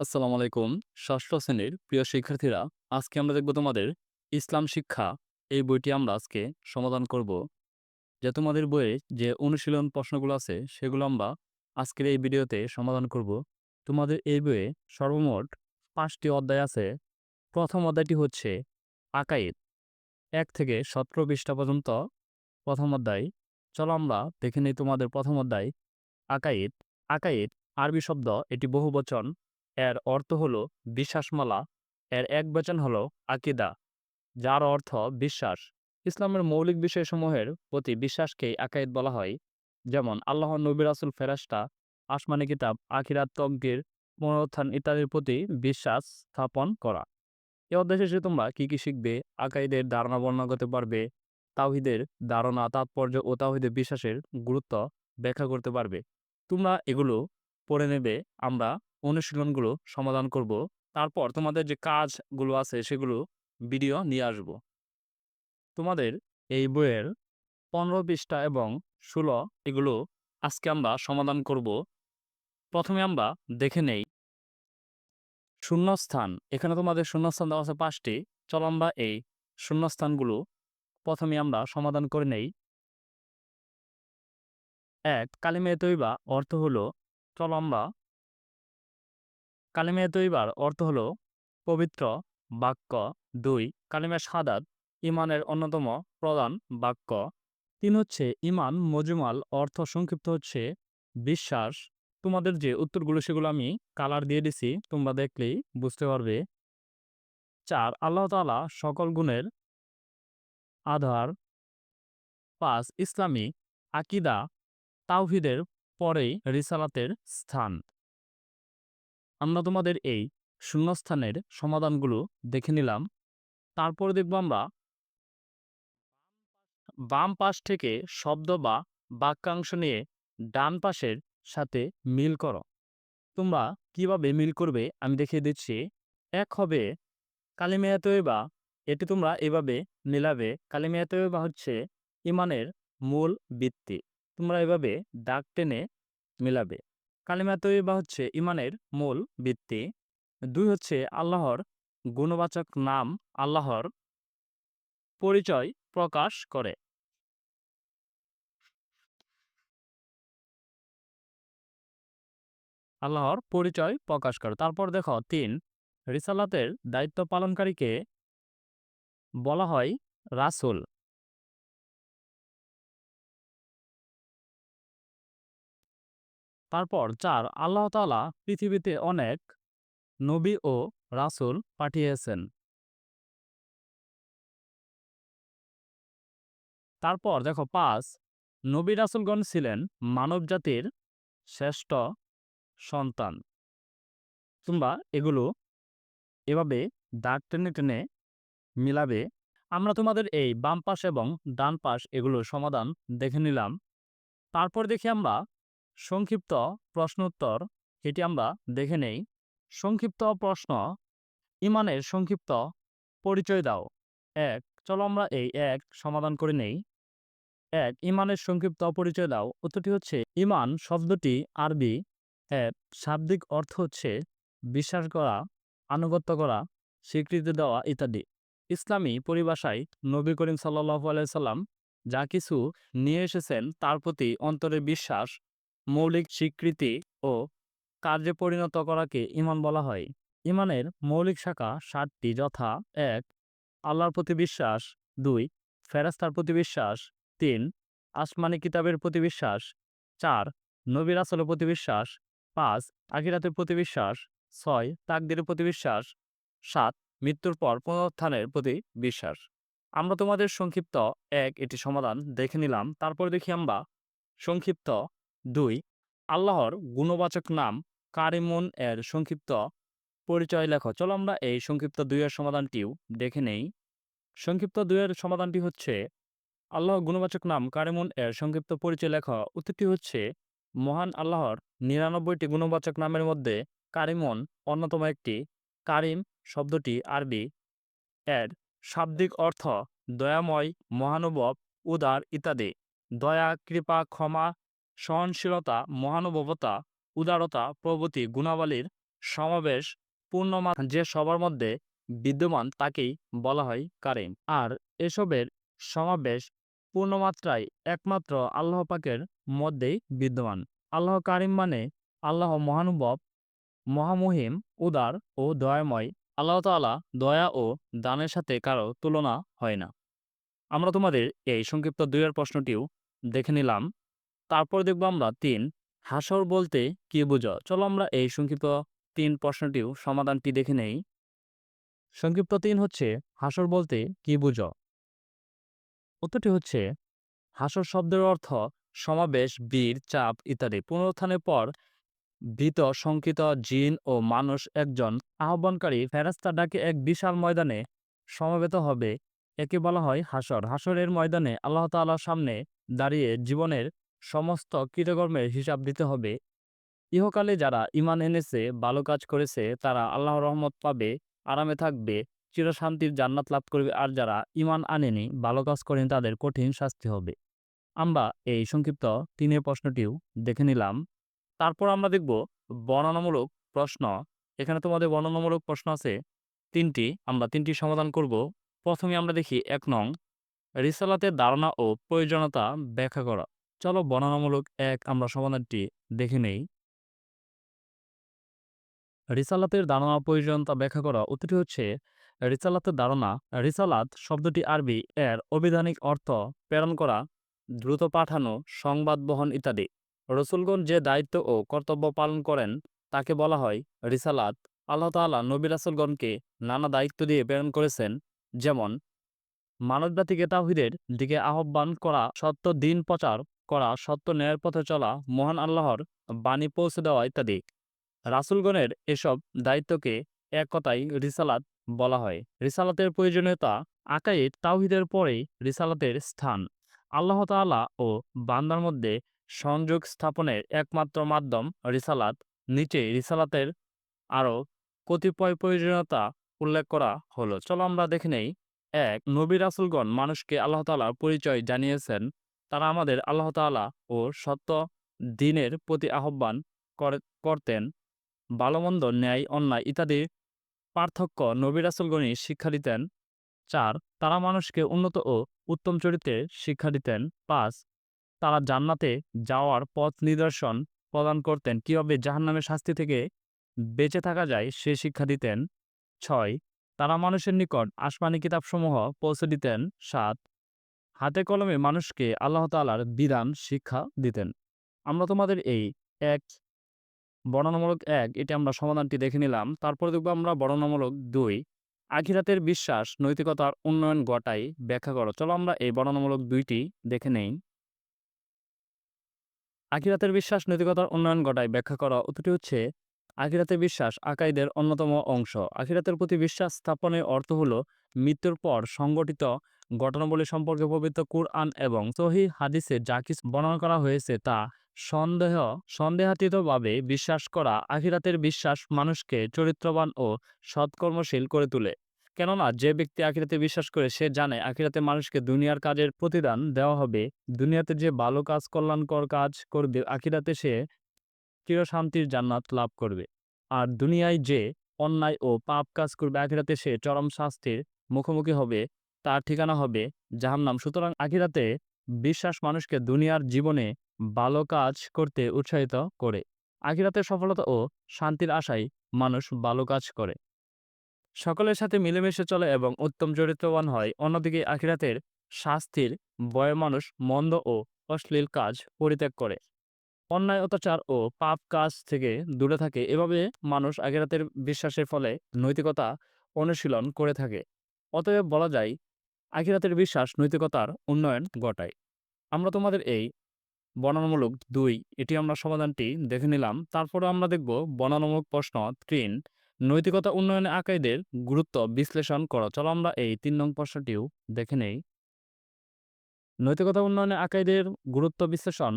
আসসালামু আলাইকুম। ষষ্ঠ শ্রেণির প্রিয় শিক্ষার্থীরা, আজকে আমরা দেখব তোমাদের ইসলাম শিক্ষা। এই বইটি আমরা আজকে সমাধান করব। যে তোমাদের বইয়ে যে অনুশীলন প্রশ্নগুলো আছে, সেগুলো আমরা আজকের এই ভিডিওতে সমাধান করব। তোমাদের এই বইয়ে সর্বমোট পাঁচটি অধ্যায় আছে। প্রথম অধ্যায়টি হচ্ছে আকাইদ। এক থেকে সতেরো পৃষ্ঠা পর্যন্ত প্রথম অধ্যায়। চলো আমরা দেখে নিই তোমাদের প্রথম অধ্যায় আকাইদ। আকাইদ আরবি শব্দ, এটি বহুবচন। এর অর্থ হল বিশ্বাসমালা। এর এক বচন হল আকিদা, যার অর্থ বিশ্বাস। ইসলামের মৌলিক বিষয়সমূহের প্রতি বিশ্বাসকেই আকাইদ বলা হয়। যেমন, আল্লাহ নবী রাসুল ফেরাস্তা আসমানি কিতাব, আখিরাত তজ্ঞের পুনরুত্থান ইত্যাদির প্রতি বিশ্বাস স্থাপন করা। এ অধ্যায় শেষে তোমরা কি কি শিখবে আকাইদের ধারণা বর্ণনা করতে পারবে, তাওহিদের ধারণা, তাৎপর্য ও তাওহিদের বিশ্বাসের গুরুত্ব ব্যাখ্যা করতে পারবে। তোমরা এগুলো পড়ে নেবে, আমরা অনুশীলনগুলো সমাধান করব। তারপর তোমাদের যে কাজগুলো আছে সেগুলো ভিডিও নিয়ে আসব। তোমাদের এই বইয়ের পনেরো পৃষ্ঠা এবং ষোলো এগুলো আজকে আমরা সমাধান করব। প্রথমে আমরা দেখে নেই। শূন্যস্থান। এখানে তোমাদের শূন্যস্থান দেওয়া আছে পাঁচটি। চলো আমরা এই শূন্যস্থানগুলো প্রথমে আমরা সমাধান করে নেই। এক, কালিমে তৈবা অর্থ হলো, চলো আমরা কালিমে তৈবার অর্থ হলো পবিত্র বাক্য দুই, কালিমে সাদাত ইমানের অন্যতম প্রধান বাক্য। তিন হচ্ছে ইমান মজুমাল, অর্থ সংক্ষিপ্ত হচ্ছে বিশ্বাস। তোমাদের যে উত্তরগুলো সেগুলো আমি কালার দিয়ে দিছি, তোমরা দেখলেই বুঝতে পারবে। চার, আল্লাহ তালা সকল গুণের আধার। পাঁচ, ইসলামী আকিদা তাওহিদের পরেই রিসালাতের স্থান। আমরা তোমাদের এই শূন্যস্থানের সমাধানগুলো দেখে নিলাম। তারপর দেখব আমরা বাম পাশ থেকে শব্দ বা বাক্যাংশ নিয়ে ডান পাশের সাথে মিল করো। তোমরা কীভাবে মিল করবে আমি দেখিয়ে দিচ্ছি। এক হবে কালিমেয়াতবা এটি তোমরা এভাবে মিলাবে। কালিমেয়াতবা হচ্ছে ইমানের মূল ভিত্তি। তোমরা এভাবে দাগ টেনে মিলাবে। কালিমা তৈবা হচ্ছে ইমানের মূল ভিত্তি। দুই হচ্ছে আল্লাহর গুণবাচক নাম আল্লাহর পরিচয় প্রকাশ করে। আল্লাহর পরিচয় প্রকাশ করে। তারপর দেখো তিন, রিসালাতের দায়িত্ব পালনকারীকে বলা হয় রাসুল। তারপর চার আল্লাহ তালা পৃথিবীতে অনেক নবী ও রাসুল পাঠিয়েছেন। তারপর দেখো পাঁচ, নবী রাসুলগণ ছিলেন মানবজাতির শ্রেষ্ঠ সন্তান। তোমরা এগুলো এভাবে দাগ টেনে টেনে মিলাবে। আমরা তোমাদের এই বাম পাশ এবং ডান পাশ এগুলো সমাধান দেখে নিলাম। তারপর দেখি আমরা সংক্ষিপ্ত প্রশ্নোত্তর, এটি আমরা দেখে নেই। সংক্ষিপ্ত প্রশ্ন, ইমানের সংক্ষিপ্ত পরিচয় দাও। এক, চলো আমরা এই এক সমাধান করে নেই। এক, ইমানের সংক্ষিপ্ত পরিচয় দাও। উত্তরটি হচ্ছে, ইমান শব্দটি আরবি। এর শাব্দিক অর্থ হচ্ছে, বিশ্বাস করা, আনুগত্য করা, স্বীকৃতি দেওয়া ইত্যাদি। ইসলামী পরিভাষায় নবী করিম সাল্লাহ আলাইসাল্লাম যা কিছু নিয়ে এসেছেন তার প্রতি অন্তরে বিশ্বাস মৌলিক স্বীকৃতি ও কার্যে পরিণত করাকে ইমান বলা হয়। ইমানের মৌলিক শাখা সাতটি, যথা এক, আল্লাহর প্রতি বিশ্বাস, দুই ফেরাস্তার প্রতি বিশ্বাস, তিন, আসমানি কিতাবের প্রতি বিশ্বাস, চার নবীর আসলের প্রতি বিশ্বাস, পাঁচ, আখিরাতের প্রতি বিশ্বাস, ছয় তাকদের প্রতি বিশ্বাস, সাত, মৃত্যুর পর পুনরুত্থানের প্রতি বিশ্বাস। আমরা তোমাদের সংক্ষিপ্ত এক এটি সমাধান দেখে নিলাম। তারপর দেখি আমরা সংক্ষিপ্ত দুই, আল্লাহর গুণবাচক নাম কারিমুন এর সংক্ষিপ্ত পরিচয় লেখ। চলো আমরা এই সংক্ষিপ্ত দুইয়ের সমাধানটিও দেখে নেই। সংক্ষিপ্ত দুইয়ের সমাধানটি হচ্ছে আল্লাহ গুণবাচক নাম কারিমুন এর সংক্ষিপ্ত পরিচয় লেখ। উত্তরটি হচ্ছে, মহান আল্লাহর নিরানব্বইটি গুণবাচক নামের মধ্যে কারিমন অন্যতম একটি। কারিম শব্দটি আরবি এর শাব্দিক অর্থ দয়াময়, মহানুভব, উদার ইত্যাদি। দয়া, কৃপা, ক্ষমা সহনশীলতা, মহানুভবতা, উদারতা প্রভৃতি গুণাবলীর সমাবেশ পূর্ণমা যে সবার মধ্যে বিদ্যমান তাকেই বলা হয় কারিম। আর এসবের সমাবেশ পূর্ণমাত্রায় একমাত্র আল্লাহ পাকের মধ্যেই বিদ্যমান। আল্লাহ কারিম মানে আল্লাহ মহানুভব, মহামহিম, উদার ও দয়াময়। আল্লাহ তাআলা দয়া ও দানের সাথে কারও তুলনা হয় না। আমরা তোমাদের এই সংক্ষিপ্ত দুইয়ের প্রশ্নটিও দেখে নিলাম। তারপর দেখব আমরা তিন, হাসর বলতে কি বুঝো? চলো আমরা এই সংক্ষিপ্ত তিন প্রশ্নটিও সমাধানটি দেখে নেই। সংক্ষিপ্ত তিন হচ্ছে, হাসর বলতে কি বুঝো? উত্তরটি হচ্ছে, হাসর শব্দের অর্থ সমাবেশ, বীর, চাপ ইত্যাদি। পুনরুত্থানের পর ভীত, শঙ্কিত, জিন ও মানুষ একজন আহ্বানকারী ফেরাস্তা ডাকে এক বিশাল ময়দানে সমবেত হবে। একে বলা হয় হাসর। হাসরের ময়দানে আল্লাহ তাআলার সামনে দাঁড়িয়ে জীবনের সমস্ত কৃতকর্মের হিসাব দিতে হবে। ইহকালে যারা ইমান এনেছে, ভালো কাজ করেছে, তারা আল্লাহর রহমত পাবে, আরামে থাকবে, চিরশান্তির জান্নাত লাভ করবে। আর যারা ইমান আনেনি, ভালো কাজ করেন, তাদের কঠিন শাস্তি হবে। আমরা এই সংক্ষিপ্ত তিনের প্রশ্নটিও দেখে নিলাম। তারপর আমরা দেখব বর্ণনামূলক প্রশ্ন। এখানে তোমাদের বর্ণনামূলক প্রশ্ন আছে তিনটি। আমরা তিনটি সমাধান করব। প্রথমে আমরা দেখি এক নং, রিসালাতের ধারণা ও প্রয়োজনীয়তা ব্যাখ্যা করা। চলো বর্ণনামূলক এক আমরা সমাধানটি দেখে নেই। রিসালাতের ধারণা ও প্রয়োজনীয়তা ব্যাখ্যা করা উত্তরটি হচ্ছে, রিসালাতের ধারণা, রিসালাত শব্দটি আরবি এর অভিধানিক অর্থ প্রেরণ করা, দ্রুত পাঠানো, সংবাদ বহন ইত্যাদি। রসুলগণ যে দায়িত্ব ও কর্তব্য পালন করেন, তাকে বলা হয় রিসালাত। আল্লাহ তাআলা নবী রাসুলগণকে নানা দায়িত্ব দিয়ে প্রেরণ করেছেন, যেমন, মানবজাতিকে তাওহীদের দিকে আহ্বান করা সত্য দিন প্রচার করা, সত্য ন্যায়ের পথে চলা, মহান আল্লাহর বাণী পৌঁছে দেওয়া ইত্যাদি। রাসুলগণের এসব দায়িত্বকে এক কথায় রিসালাত বলা হয়। রিসালাতের প্রয়োজনীয়তা আকাইদ তাওহীদের পরেই রিসালাতের স্থান। আল্লাহ তাআলা ও বান্দার মধ্যে সংযোগ স্থাপনের একমাত্র মাধ্যম রিসালাত। নিচে রিসালাতের আরও কতিপয় প্রয়োজনীয়তা উল্লেখ করা হলো। চলো আমরা দেখে নেই, এক নবী রাসুলগণ মানুষকে আল্লাহ তাআলার পরিচয় জানিয়েছেন তারা আমাদের আল্লাহ তাআলা ও সত্য দিনের প্রতি আহ্বান করতেন। ভালোমন্দ ন্যায়, অন্যায় ইত্যাদি পার্থক্য নবী রাসুলগণই শিক্ষা দিতেন। চার, তারা মানুষকে উন্নত ও উত্তম চরিত্রে শিক্ষা দিতেন। পাঁচ, তারা জান্নাতে যাওয়ার পথ নিদর্শন প্রদান করতেন। কীভাবে জাহান্নামের শাস্তি থেকে বেঁচে থাকা যায় সে শিক্ষা দিতেন। ছয়, তারা মানুষের নিকট আসমানি কিতাবসমূহ পৌঁছে দিতেন। সাত হাতে কলমে মানুষকে আল্লাহ তাআলার বিধান, শিক্ষা দিতেন। আমরা তোমাদের এই এক বর্ণনামূলক এক, এটি আমরা সমাধানটি দেখে নিলাম। তারপর দেখব আমরা বর্ণনামূলক দুই। আখিরাতের বিশ্বাস, নৈতিকতার উন্নয়ন ঘটায় ব্যাখ্যা করো। চলো আমরা এই বর্ণনামূলক দুইটি দেখে নেই। আখিরাতের বিশ্বাস, নৈতিকতার উন্নয়ন ঘটায় ব্যাখ্যা করা। উত্তরটি হচ্ছে আখিরাতের বিশ্বাস আকাইদের অন্যতম অংশ। আখিরাতের প্রতি বিশ্বাস স্থাপনের অর্থ হলো, মৃত্যুর পর সংগঠিত ঘটনাবলী সম্পর্কে পবিত্র কুরআন এবং সহি হাদিসে যা কিছু বর্ণনা করা হয়েছে তা সন্দেহ, সন্দেহাতীতভাবে বিশ্বাস করা আখিরাতের বিশ্বাস মানুষকে চরিত্রবান ও সৎকর্মশীল করে তোলে। কেননা, যে ব্যক্তি আখিরাতে বিশ্বাস করে, সে জানে আখিরাতে মানুষকে দুনিয়ার কাজের প্রতিদান দেওয়া হবে। দুনিয়াতে যে ভালো কাজ, কল্যাণকর কাজ করবে, আখিরাতে সে চিরশান্তির জান্নাত লাভ করবে। আর দুনিয়ায় যে অন্যায় ও পাপ কাজ করবে, আখিরাতে সে চরম শাস্তির মুখোমুখি হবে। তার ঠিকানা হবে জাহান্নাম। সুতরাং আখিরাতে বিশ্বাস মানুষকে দুনিয়ার জীবনে ভালো কাজ করতে উৎসাহিত করে। আখিরাতের সফলতা ও শান্তির আশায় মানুষ ভালো কাজ করে। সকলের সাথে মিলেমিশে চলে এবং উত্তম চরিত্রবান হয়। অন্যদিকে আখিরাতের শাস্তির ভয়ে মানুষ মন্দ ও অশ্লীল কাজ পরিত্যাগ করে। অন্যায়, অত্যাচার ও পাপ কাজ থেকে দূরে থাকে। এভাবে মানুষ আখিরাতের বিশ্বাসের ফলে নৈতিকতা অনুশীলন করে থাকে। অতএব বলা যায় আখিরাতের বিশ্বাস নৈতিকতার উন্নয়ন ঘটায়। আমরা তোমাদের এই বর্ণনামূলক দুই, এটি আমরা সমাধানটি দেখে নিলাম। তারপরে আমরা দেখব বর্ণনামূলক প্রশ্ন তিন, নৈতিকতা উন্নয়নে আকাইদের গুরুত্ব বিশ্লেষণ করো। চলো আমরা এই তিন নং প্রশ্নটিও দেখে নেই। নৈতিকতা উন্নয়নে আকাইদের গুরুত্ব বিশ্লেষণ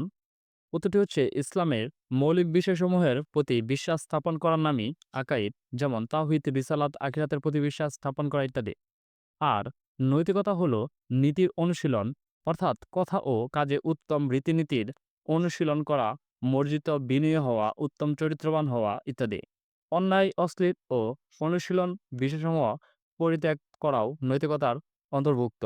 উত্তরটি হচ্ছে ইসলামের মৌলিক বিষয়সমূহের প্রতি বিশ্বাস স্থাপন করার নামই আকাইদ, যেমন তাওহিদ, রিসালাত, আখিরাতের প্রতি বিশ্বাস স্থাপন করা ইত্যাদি। আর নৈতিকতা হলো নীতির অনুশীলন, অর্থাৎ কথা ও কাজে উত্তম রীতিনীতির অনুশীলন করা, মর্জিত বিনয়ী হওয়া, উত্তম চরিত্রবান হওয়া ইত্যাদি। অন্যায়, অশ্লীল ও অনুশীলন বিষয়সমূহ পরিত্যাগ করাও নৈতিকতার অন্তর্ভুক্ত।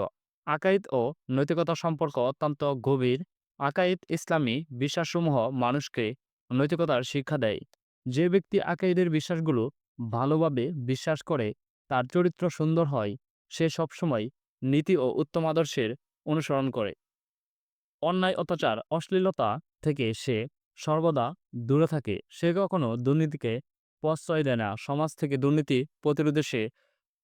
আকাইদ ও নৈতিকতা সম্পর্ক অত্যন্ত গভীর। আকাইদ ইসলামী বিশ্বাসসমূহ মানুষকে নৈতিকতার শিক্ষা দেয়। যে ব্যক্তি আকাইদের বিশ্বাসগুলো ভালোভাবে বিশ্বাস করে, তার চরিত্র সুন্দর হয়। সে সবসময় নীতি ও উত্তম আদর্শের অনুসরণ করে। অন্যায়, অত্যাচার, অশ্লীলতা থেকে সে সর্বদা দূরে থাকে। সে কখনো দুর্নীতিকে প্রশ্রয় দেয় না। সমাজ থেকে দুর্নীতি প্রতিরোধে সে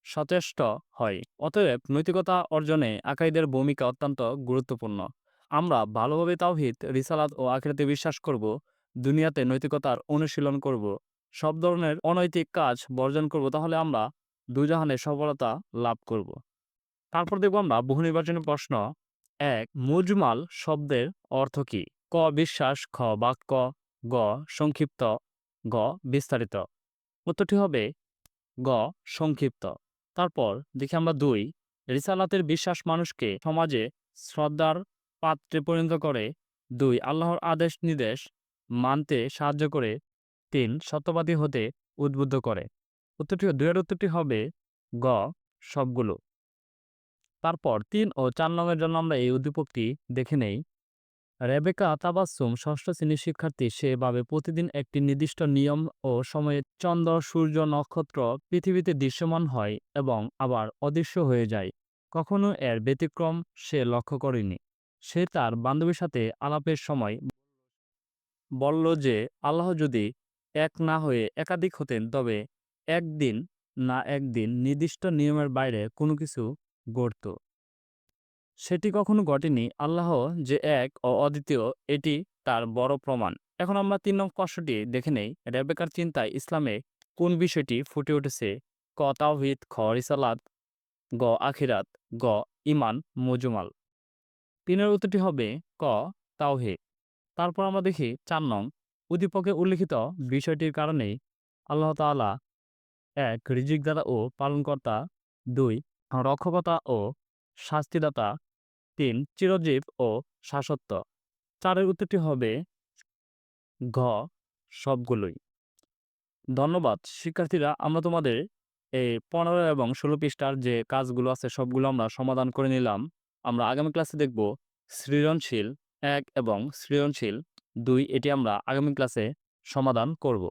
সচেষ্ট হয়। অতএব নৈতিকতা অর্জনে আকাইদের ভূমিকা অত্যন্ত গুরুত্বপূর্ণ। আমরা ভালোভাবে তাওহিদ, রিসালাত ও আখিরাতে বিশ্বাস করব, দুনিয়াতে নৈতিকতার অনুশীলন করব, সব ধরনের অনৈতিক কাজ বর্জন করব, তাহলে আমরা দুজাহানে সফলতা লাভ করব। তারপর দেখব আমরা বহু নির্বাচনী প্রশ্ন এক, মুজমাল শব্দের অর্থ কি? ক, বিশ্বাস, খ, বাক্য, গ, সংক্ষিপ্ত, গ, বিস্তারিত। উত্তরটি হবে গ, সংক্ষিপ্ত। তারপর দেখি আমরা দুই, রিসালাতের বিশ্বাস মানুষকে সমাজে শ্রদ্ধার পাত্রে পরিণত করে। দুই, আল্লাহর আদেশ নির্দেশ মানতে সাহায্য করে। তিন, সত্যবাদী হতে উদ্বুদ্ধ করে। উত্তরটি দুয়ের উত্তরটি হবে গ, সবগুলো। তারপর তিন ও চার নম্বরের জন্য আমরা এই উদ্দীপকটি দেখে নেই। রেবেকা তাবাসুম ষষ্ঠ শ্রেণির শিক্ষার্থী, সেভাবে প্রতিদিন একটি নির্দিষ্ট নিয়ম ও সময়ে চন্দ্র, সূর্য, নক্ষত্র পৃথিবীতে দৃশ্যমান হয় এবং আবার অদৃশ্য হয়ে যায়। কখনো এর ব্যতিক্রম সে লক্ষ্য করেনি। সে তার বান্ধবীর সাথে আলাপের সময় বলল যে, আল্লাহ যদি এক না হয়ে একাধিক হতেন, তবে একদিন না একদিন নির্দিষ্ট নিয়মের বাইরে কোনো কিছু ঘটত সেটি কখনো ঘটেনি। আল্লাহ যে এক ও অদ্বিতীয়, এটি তার বড় প্রমাণ। এখন আমরা তিন নম্বর প্রশ্নটি দেখে নেই। রেবেকার চিন্তায় ইসলামে কোন বিষয়টি ফুটে উঠেছে? ক, তাওহিদ, খ, রিসালাত, গ, আখিরাত, গ ইমান মজুমাল। তিনের উত্তরটি হবে ক, তাওহিদ। তারপর আমরা দেখি চার নং। উদ্দীপকে উল্লিখিত বিষয়টির কারণেই আল্লাহ তাআলা এক রিজিকদাতা ও পালনকর্তা। দুই, রক্ষকতা ও শাস্তিদাতা। তিন, চিরজীব ও শাসত্ব। চারের উত্তরটি হবে ঘ, সবগুলোই। ধন্যবাদ। শিক্ষার্থীরা, আমরা তোমাদের এই পনেরো এবং ষোলো পৃষ্ঠার যে কাজগুলো আছে, সবগুলো আমরা সমাধান করে নিলাম। আমরা আগামী ক্লাসে দেখব সৃজনশীল এক এবং সৃজনশীল দুই। এটি আমরা আগামী ক্লাসে সমাধান করব।